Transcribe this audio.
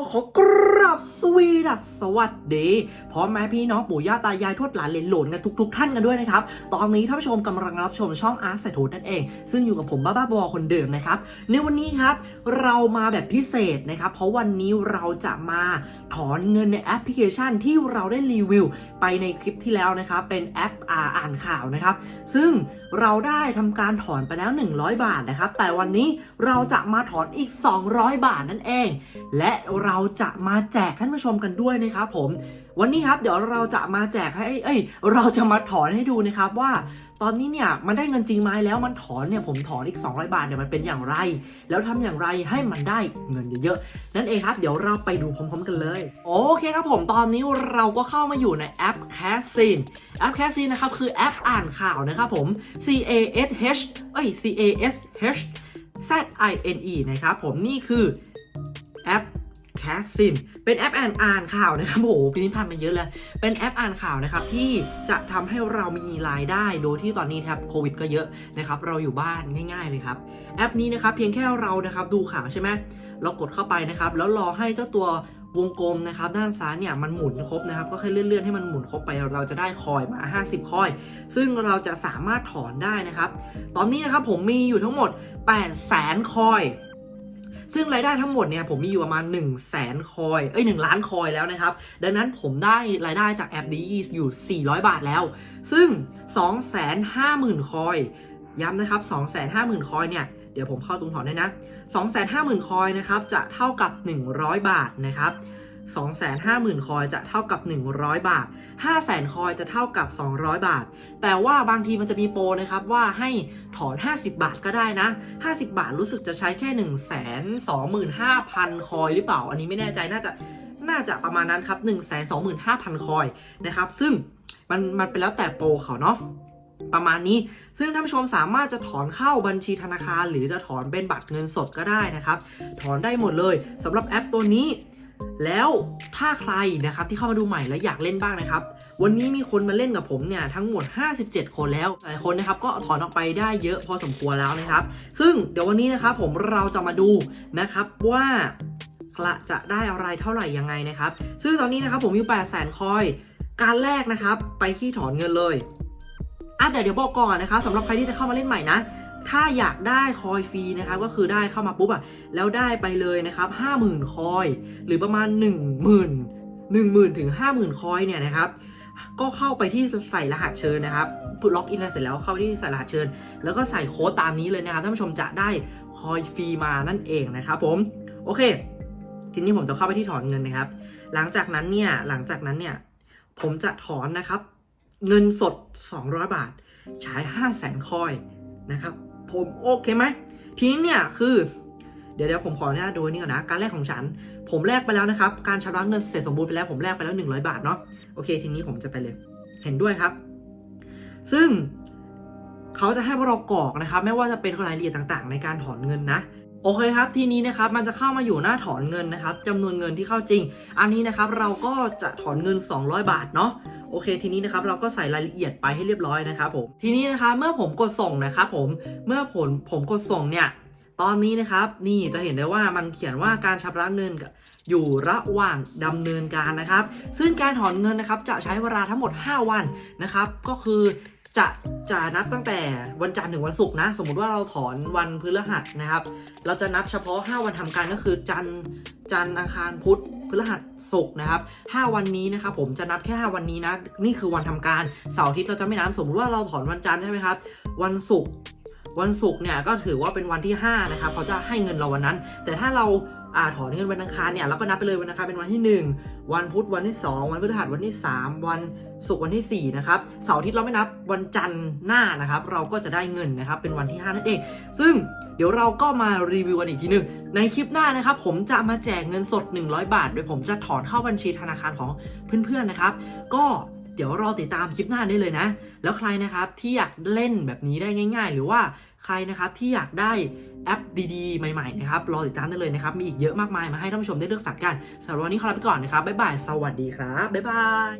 ก็ขอ กราบสวีดัสสวัสดีพร้อมแม่พี่น้องปู่ย่าตายายทวดหลานเหลนโหลนกันทุก ๆ ท่านกันด้วยนะครับ ตอนนี้ท่านผู้ชมกำลังรับชมช่องอาร์ตใส่ทูนั่นเอง ซึ่งอยู่กับผมบ้าบ้าบอคนเดิมนะครับ ในวันนี้ครับ เรามาแบบพิเศษนะครับ เพราะวันนี้เราจะมาถอนเงินในแอปพลิเคชันที่เราได้รีวิว ไปในคลิปที่แล้วนะครับ เป็นแอปอ่าอ่านข่าวนะครับ ซึ่งเราได้ทำการถอนไปแล้ว 100 บาทนะครับ แต่วันนี้เราจะมาถอนอีก 200 บาทนั่นเอง และเราจะมาแจกท่านผู้ชมกันด้วยนะครับผม วันนี้ครับเดี๋ยวเราจะมาแจกให้เอ้ยเราจะมาถอนให้ดูนะครับว่าตอนนี้เนี่ยมันได้เงินจริงไหมแล้วมันถอนเนี่ยผมถอนอีก 200 บาทเนี่ยมันเป็นอย่างไร แล้วทำอย่างไรให้มันได้เงินเยอะๆนั่นเองครับ เดี๋ยวเราไปดูพร้อมๆกันเลย โอเคครับผมตอนนี้เราก็เข้ามาอยู่ในแอป c a s s i n แอป c a s s i n นะครับคือแอปอ่านข่าวนะครับผม C A S H เอ้ย C A S H Z I N E นะครับผมนี่คือแอป c a s s i n เป็นแอปอ่านอ่านข่าวนะครับโอ้โหปีนี้ทำมาเยอะเลย เป็นแอปอ่านข่าวนะครับที่จะทำให้เรามีรายได้ โดยที่ตอนนี้ครับโควิดก็เยอะนะครับเราอยู่บ้านง่าย ๆเลยครับแอปนี้นะครับเพียงแค่เรานะครับดูข่าวใช่ไหมเรากดเข้าไปนะครับแล้วรอให้เจ้าตัววงกลมนะครับด้านซ้ายเนี่ยมันหมุนครบนะครับก็ค่อยเลื่อนๆให้มันหมุนครบไปเราจะได้คอยมา 50 คอย ซึ่งเราจะสามารถถอนได้นะครับ ตอนนี้นะครับผมมีอยู่ทั้งหมด 8 0 0แสนคอย ซึ่งรายได้ทั้งหมดเนี่ยผมมีอยู่ประมาณ1 0 0 0 0แสนคอยเอ้ย1ล้านคอยแล้วนะครับ ดังนั้นผมได้รายได้จากแอปนี้อยู่ 400 บาทแล้ว ซึ่ง 250,000 คอย ย้ำนะครับ 250,000 คอยเนี่ยเดี๋ยวผมเข้าตรงถอนได้นะ 250,000 คอยนะครับจะเท่ากับ 100 บาทนะครับ 250,000 คอยจะเท่ากับ 100 บาท 500,000 คอยจะเท่ากับ 200 บาท แต่ว่าบางทีมันจะมีโปรนะครับว่าให้ถอน 50 บาทก็ได้นะ 50 บาทรู้สึกจะใช้แค่ 1 2 5 0 0 0 คอยหรือเปล่า อันนี้ไม่แน่ใจน่าจะน่าจะประมาณนั้นครับ 1 2 5 0 0 0 คอยนะครับ ซึ่งมันมันเป็นแล้วแต่โปรเขาเนาะประมาณนี้ ซึ่งท่านผู้ชมสามารถจะถอนเข้าบัญชีธนาคาร หรือจะถอนเป็นบัตรเงินสดก็ได้นะครับ ถอนได้หมดเลยสำหรับแอปตัวนี้ แล้วถ้าใครนะครับที่เข้ามาดูใหม่แล้วอยากเล่นบ้างนะครับ วันนี้มีคนมาเล่นกับผมเนี่ยทั้งหมด 57 คนแล้วหลายคนนะครับก็ถอนออกไปได้เยอะพอสมควรแล้วนะครับ ซึ่งเดี๋ยววันนี้นะครับผมเราจะมาดูนะครับว่าจะได้อะไรเท่าไหร่ยังไงนะครับ ซึ่งตอนนี้นะครับผมมี 8 0 0 0 0 0คอย การแรกนะครับ ไปที่ถอนเงินเลยอะแต่เดี๋ยวบอกก่อนนะครับสำหรับใครที่จะเข้ามาเล่นใหม่นะ ถ้าอยากได้คอยฟรีนะครับก็คือได้เข้ามาปุ๊บอะแล้วได้ไปเลยนะครับ50,000 คอย หรือประมาณ 1 0 0 0 0 10,000ถึง50,000 คอยเนี่ยนะครับก็เข้าไปที่ใส่รหัสเชิญนะครับล็อกอินเสร็จแล้วเข้าไปที่ใส่รหัสเชิญ แล้วก็ใส่โค้ดตามนี้เลยนะครับท่านผู้ชมจะได้คอยฟรีมานั่นเองนะครับผมโอเค ทีนี้ผมจะเข้าไปที่ถอนเงินนะครับ หลังจากนั้นเนี่ยหลังจากนั้นเนี่ยผมจะถอนนะครับ เงินสด 200 บาทใช้5 0 0แสนคอยนะครับ ผมโอเคไหมทีนี้เนี่ยคือเดี๋ยวเดี๋ยวผมขออนุญาตดูนี่ก่อนนะการแลกของฉัน ผมแลกไปแล้วนะครับ การชำระเงินเสร็จสมบูรณ์ไปแล้วผมแลกไปแล้ว 100 บาทเนาะโอเค ทีนี้ผมจะไปเลย เห็นด้วยครับ ซึ่งเขาจะให้พวกเรากรอกนะครับ ไม่ว่าจะเป็นรายละเอียดต่างๆ ในการถอนเงินนะโอเคครับ ทีนี้นะครับมันจะเข้ามาอยู่หน้าถอนเงินนะครับจำนวนเงินที่เข้าจริง อันนี้นะครับเราก็จะถอนเงิน 200 บาทเนาะ โอเค ทีนี้นะครับเราก็ใส่รายละเอียดไปให้เรียบร้อยนะครับผมทีนี้นะคะเมื่อผมกดส่งนะครับผมเมื่อผมผมกดส่งเนี่ยตอนนี้นะครับนี่จะเห็นได้ว่ามันเขียนว่าการชำระเงินอยู่ระหว่างดำเนินการนะครับ ซึ่งการถอนเงินนะครับจะใช้เวลาทั้งหมด 5 วันนะครับ ก็คือ จะจะนับตั้งแต่วันจันทร์ถึงวันศุกร์นะ สมมุติว่าเราถอนวันพฤหัสนะครับ เราจะนับเฉพาะ 5 วันทำการก็คือจันทร์จันทร์อังคารพุธพฤหัสศุกร์นะครับ 5 วันนี้นะครับผมจะนับแค่ 5 วันนี้นะ นี่คือวันทำการเสาร์อาทิตย์เราจะไม่นับสมมติว่าเราถอนวันจันทร์ใช่ไหมครับ วันศุกร์วันศุกร์เนี่ยก็ถือว่าเป็นวันที่ 5 นะครับเขาจะให้เงินเราวันนั้น แต่ถ้าเรา อ่าถอนเงินวันอังคารเนี่ยเราก็นับไปเลยวันอังคารเป็นวันที่ 1 วันพุธวันที่ 2 วันพฤหัสวันที่ 3 วันศุกร์วันที่4นะครับเสาร์อาทิตย์เราไม่นับวันจันทร์หน้านะครับ เราก็จะได้เงินนะครับเป็นวันที่ 5 นั่นเอง ซึ่งเดี๋ยวเราก็มารีวิวกันอีกทีหนึ่งในคลิปหน้านะครับ ผมจะมาแจกเงินสด 100 บาท โดยผมจะถอนเข้าบัญชีธนาคารของเพื่อนๆนะครับ ก็ ดี๋ยวรอติดตามคลิปหน้าได้เลยนะ แล้วใครนะครับที่อยากเล่นแบบนี้ได้ง่าย ๆ หรือว่าใครนะครับที่อยากได้แอปดีๆ ใหม่ๆนะครับรอติดตามได้เลยนะครับ มีอีกเยอะมากมายมาให้ท่านผู้ชมได้เลือกสรรกันสำหรับวันนี้ขอลาไปก่อนนะครับบ๊ายบายสวัสดีครับบ๊ายบาย